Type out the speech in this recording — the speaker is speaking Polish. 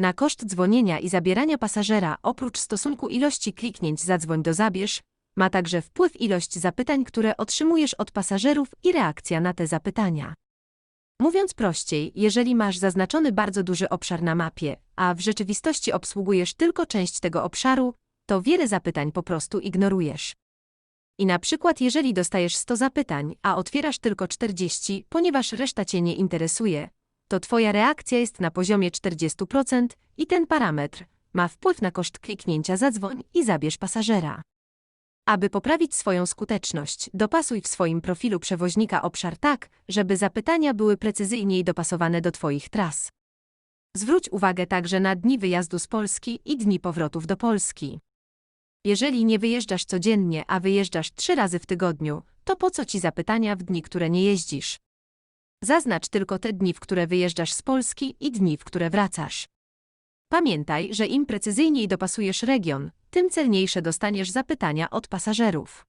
Na koszt dzwonienia i zabierania pasażera, oprócz stosunku ilości kliknięć zadzwoń do zabierz, ma także wpływ ilość zapytań, które otrzymujesz od pasażerów i reakcja na te zapytania. Mówiąc prościej, jeżeli masz zaznaczony bardzo duży obszar na mapie, a w rzeczywistości obsługujesz tylko część tego obszaru, to wiele zapytań po prostu ignorujesz. I na przykład jeżeli dostajesz 100 zapytań, a otwierasz tylko 40, ponieważ reszta Cię nie interesuje, to Twoja reakcja jest na poziomie 40% i ten parametr ma wpływ na koszt kliknięcia zadzwoń i zabierz pasażera. Aby poprawić swoją skuteczność, dopasuj w swoim profilu przewoźnika obszar tak, żeby zapytania były precyzyjniej dopasowane do Twoich tras. Zwróć uwagę także na dni wyjazdu z Polski i dni powrotów do Polski. Jeżeli nie wyjeżdżasz codziennie, a wyjeżdżasz trzy razy w tygodniu, to po co ci zapytania w dni, które nie jeździsz? Zaznacz tylko te dni, w które wyjeżdżasz z Polski i dni, w które wracasz. Pamiętaj, że im precyzyjniej dopasujesz region, tym celniejsze dostaniesz zapytania od pasażerów.